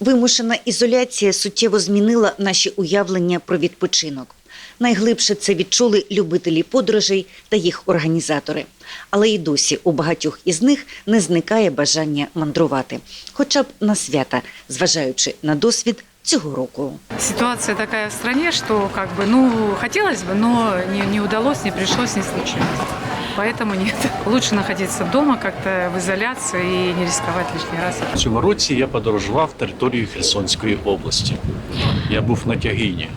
Вимушена ізоляція суттєво змінила наші уявлення про відпочинок. Найглибше це відчули любителі подорожей та їх організатори. Але й досі у багатьох із них не зникає бажання мандрувати, хоча б на свята, зважаючи на досвід цього року. Ситуация такая в стране, что как бы, ну, хотелось бы, но не, не удалось, не пришлось, не случилось. Поэтому нет. Лучше находиться дома как-то в изоляции и не рисковать лишний раз. В цьому році я подорожував територією Херсонської області. Я був на Тягині.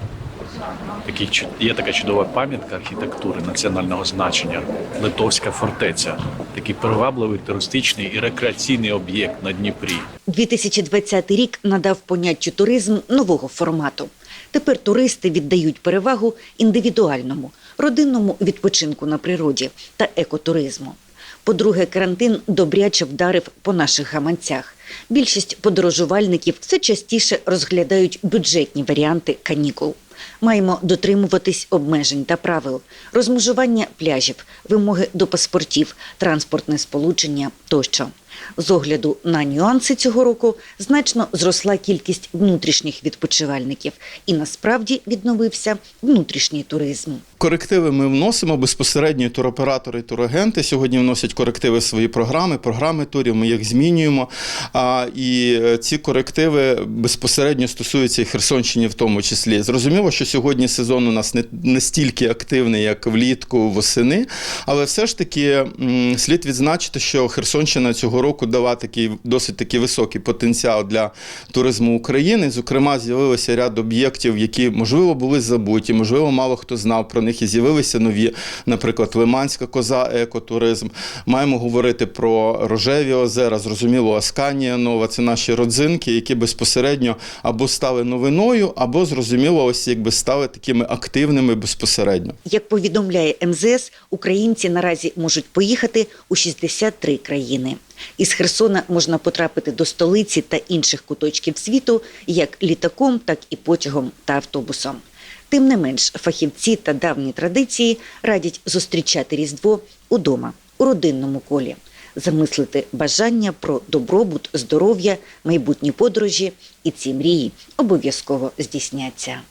Чу- є така чудова пам'ятка архітектури національного значення Литовська фортеця. Такий привабливий туристичний і рекреаційний об'єкт на Дніпрі. 2020 рік надав поняттю туризм нового формату. Тепер туристи віддають перевагу індивідуальному, родинному відпочинку на природі та екотуризму. По-друге, карантин добряче вдарив по наших гаманцях. Більшість подорожувальників все частіше розглядають бюджетні варіанти канікул. Маємо дотримуватись обмежень та правил, розмежування пляжів, вимоги до паспортів, транспортне сполучення тощо. З огляду на нюанси цього року значно зросла кількість внутрішніх відпочивальників і насправді відновився внутрішній туризм. Корективи ми вносимо безпосередньо туроператори і турагенти. Сьогодні вносять корективи свої програми, програми турів. Ми їх змінюємо. А, і ці корективи безпосередньо стосуються і Херсонщини, в тому числі. Зрозуміло, що сьогодні сезон у нас не настільки активний, як влітку, восени, але все ж таки слід відзначити, що Херсонщина цього року дала такий досить такий високий потенціал для туризму України. Зокрема, з'явилося ряд об'єктів, які можливо були забуті, можливо, мало хто знав про них і з'явилися нові, наприклад, Лиманська коза, екотуризм. Маємо говорити про рожеві озера, зрозуміло, Асканія Нова. Це наші родзинки, які безпосередньо або стали новиною, або зрозуміло, ось якби стали такими активними безпосередньо. Як повідомляє МЗС, українці наразі можуть поїхати у 63 країни. Із Херсона можна потрапити до столиці та інших куточків світу як літаком, так і потягом та автобусом. Тим не менш, фахівці та давні традиції радять зустрічати Різдво удома, у родинному колі, замислити бажання про добробут, здоров'я, майбутні подорожі, і ці мрії обов'язково здійсняться.